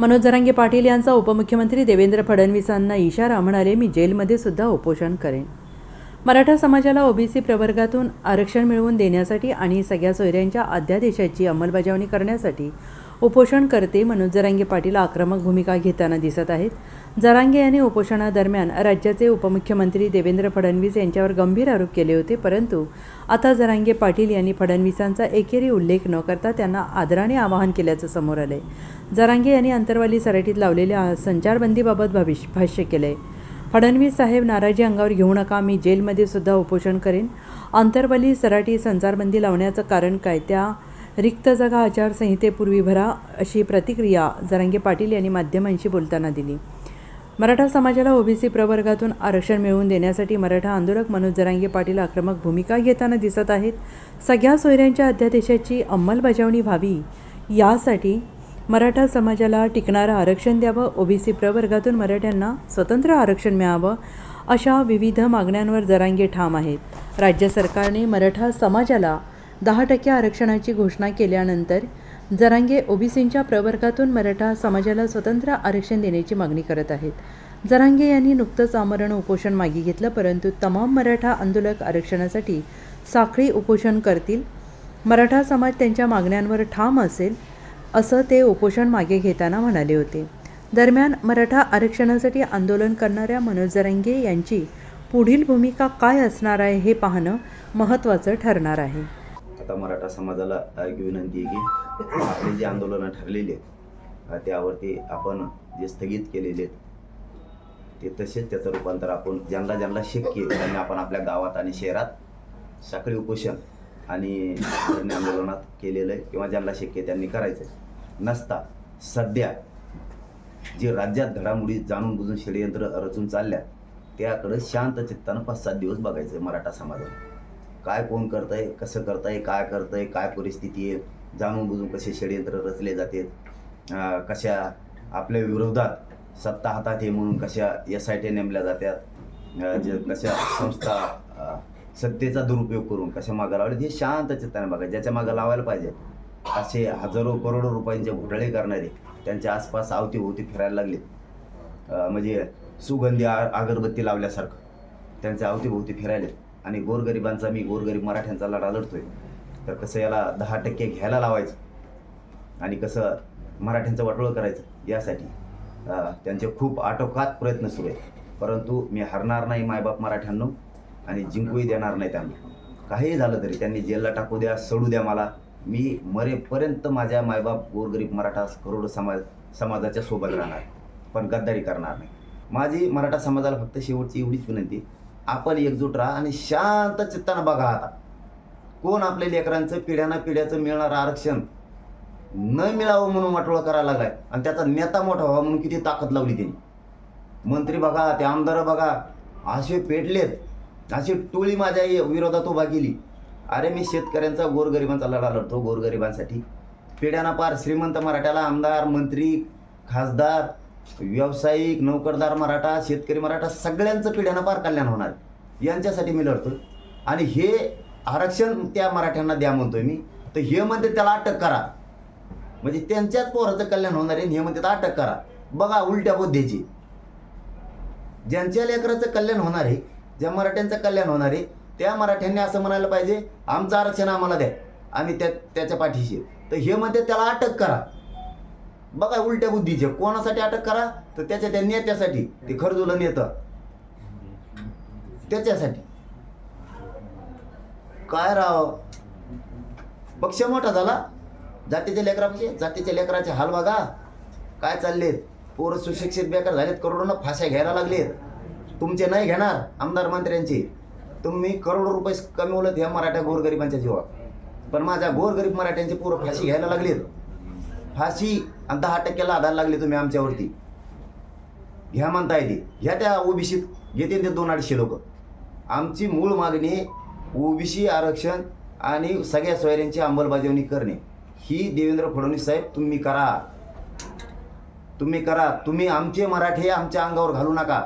मनोज जरांगे पाटील यांचा उपमुख्यमंत्री देवेंद्र फडणवीसांना इशारा म्हणाले मी जेलमध्ये सुद्धा उपोषण करेन. मराठा समाजाला ओबीसी प्रवर्गातून आरक्षण मिळवून देण्यासाठी आणि सगळ्या सोयऱ्यांच्या अध्यादेशाची अंमलबजावणी करण्यासाठी उपोषण करते मनोज जरांगे पाटील आक्रमक भूमिका घेताना दिसत आहेत. जरांगे यांनी उपोषणादरम्यान राज्याचे उपमुख्यमंत्री देवेंद्र फडणवीस यांच्यावर गंभीर आरोप केले होते परंतु आता जरांगे पाटील यांनी फडणवीसांचा एकेरी उल्लेख न करता त्यांना आदराने आवाहन केल्याचं समोर आलंय. जरांगे यांनी अंतरवाली सराटीत लावलेल्या संचारबंदीबाबत भविष्य भाष्य केलंय. फडणवीस साहेब नाराजी अंगावर घेऊ नका मी जेलमध्ये सुद्धा उपोषण करेन. अंतरवली सराटी संचारबंदी लावण्याचं कारण काय? त्या रिक्त जागा आचारसंहितेपूर्वी भरा अशी प्रतिक्रिया जरांगे पाटील यांनी माध्यमांशी बोलताना दिली. मराठा समाजाला ओबीसी प्रवर्गातून आरक्षण मिळवून देण्यासाठी मराठा आंदोलक मनोज जरांगे पाटील आक्रमक भूमिका घेताना दिसत आहेत. सगळ्या सोयऱ्यांच्या अध्यादेशाची अंमलबजावणी व्हावी यासाठी मराठा समाजाला टिकणारं आरक्षण द्यावं ओबीसी प्रवर्गातून मराठ्यांना स्वतंत्र आरक्षण मिळावं अशा विविध मागण्यांवर जरांगे ठाम आहेत. राज्य सरकारने मराठा समाजाला दहा टक्के आरक्षणाची घोषणा केल्यानंतर जरांगे ओबीसींच्या प्रवर्गातून मराठा समाजाला स्वतंत्र आरक्षण देण्याची मागणी करत आहेत. जरांगे यांनी नुकतंच आमरण उपोषण मागे घेतलं परंतु तमाम मराठा आंदोलक आरक्षणासाठी साखळी उपोषण करतील. मराठा समाज त्यांच्या मागण्यांवर ठाम असेल असं ते उपोषण मागे घेताना म्हणाले होते. दरम्यान मराठा आरक्षणासाठी आंदोलन करणाऱ्या मनोज जरांगे यांची पुढील भूमिका काय असणार आहे हे पाहणं महत्त्वाचं ठरणार आहे. आता मराठा समाजाला एक विनंती आहे की आपली जे आंदोलनं ठरलेली आहेत त्यावरती आपण जे स्थगित केलेले आहेत ते तसेच त्याचं रूपांतर आपण ज्यांना ज्यांना शक्य त्यांनी आपण आपल्या गावात आणि शहरात साखळी उपोषण आणि धरणे आंदोलनात केलेलं आहे किंवा ज्यांना शक्य आहे त्यांनी करायचं आहे. नसता सध्या जे राज्यात घडामोडी जाणून बुजून षडयंत्र रचून चालल्या त्याकडं शांत चित्तानं पाच सात दिवस बघायचं आहे मराठा समाजाला काय कोण करतंय कसं करतंय काय करतंय काय परिस्थिती आहे जाणून बुजून कसे षडयंत्र रचले जाते कशा आपल्या विरोधात सत्ता हातात आहे म्हणून कशा एस आय टी नेमल्या जातात जे कशा संस्था सत्तेचा दुरुपयोग करून कशा मागं लावले हे शांत चित्ताने बघा ज्याच्या मागं लावायला पाहिजे असे हजारो करोडो रुपयांचे घोटाळे करणारे त्यांच्या आसपास अवतीभोवती फिरायला लागले म्हणजे सुगंधी आ अगरबत्ती लावल्यासारखं त्यांच्या अवतीभोवती फिरायले आणि गोरगरिबांचा मी गोरगरीब मराठ्यांचा लढा लढतोय. तर कसं याला दहा टक्के घ्यायला लावायचं आणि कसं मराठ्यांचं वाटोळं करायचं यासाठी त्यांचे खूप आटोकात प्रयत्न सुरू आहेत. परंतु मी हरणार नाही मायबाप मराठ्यांनो आणि जिंकूही देणार नाही त्यांना. काहीही झालं तरी त्यांनी जेलला टाकू द्या सोडू द्या मला. मी मरेपर्यंत माझ्या मायबाप गोरगरीब मराठा करोड समाज समाजाच्या सोबत राहणार पण गद्दारी करणार नाही. माझी मराठा समाजाला फक्त शेवटची एवढीच विनंती आपण एकजूट राहा आणि शांत चित्तानं बघा आता. कोण आपल्या लेकरांचं पिढ्याना पिढ्याचं मिळणारं आरक्षण न मिळावं म्हणून वाटोळं करायला लागलाय. आणि त्याचा नेता मोठा व्हावा म्हणून किती ताकद लावली त्यांनी. मंत्री बघा ते आमदार बघा असे पेटलेत. अशी टोळी माझ्या विरोधात उभा केली. अरे मी शेतकऱ्यांचा गोरगरिबांचा लढा लढतो गोरगरिबांसाठी. पिढ्याना पार श्रीमंत मराठ्याला आमदार मंत्री खासदार व्यावसायिक नोकरदार मराठा शेतकरी मराठा सगळ्यांचं पिढ्यानं पार कल्याण होणार. यांच्यासाठी मी लढतो आणि हे आरक्षण त्या मराठ्यांना द्या म्हणतोय मी. तर हे म्हणते त्याला अटक करा. म्हणजे त्यांच्याच पोराचं कल्याण होणार आहे हे म्हणते अटक करा. बघा उलट्या बुद्धीची ज्यांच्या लेकराचं कल्याण होणार आहे ज्या मराठ्यांचं कल्याण होणार आहे त्या मराठ्यांनी असं म्हणायला पाहिजे आमचं आरक्षण आम्हाला द्या. आम्ही त्या त्याच्या पाठीशी तर हे म्हणते त्याला अटक करा. बघा उलट्या बुद्धीचे. कोणासाठी अटक करा तर त्याच्या त्या नेत्यासाठी. ते खरजुलं नेतं. त्याच्यासाठी. काय राव? पक्ष मोठा झाला. जातीच्या लेकरापेक्षा जातीच्या लेकराचे हाल बघा. काय चाललेत? पोरं सुशिक्षित बेकार झालेत. करोडोनं फाश्या घ्यायला लागलेत. तुमचे नाही घेणार आमदार मंत्र्यांचे. तुम्ही करोडो रुपये कमी कमवलेत ह्या मराठ्या गोरगरिबांच्या जीवा पण माझ्या गोरगरीब मराठ्यांचे पोरं फाशी घ्यायला लागलेत. फाशी आणि दहा टक्क्याला आधार लागले तुम्ही आमच्यावरती. घ्या म्हणता येते ह्या त्या ओबीसीत घेते ते दोन अडीचशे लोक. आमची मूळ मागणी ओबीसी आरक्षण आणि सगळ्या सोयऱ्यांची अंमलबजावणी करणे. ही देवेंद्र फडणवीस साहेब तुम्ही करा. तुम्ही करा. तुम्ही आमचे मराठे आमच्या अंगावर घालू नका.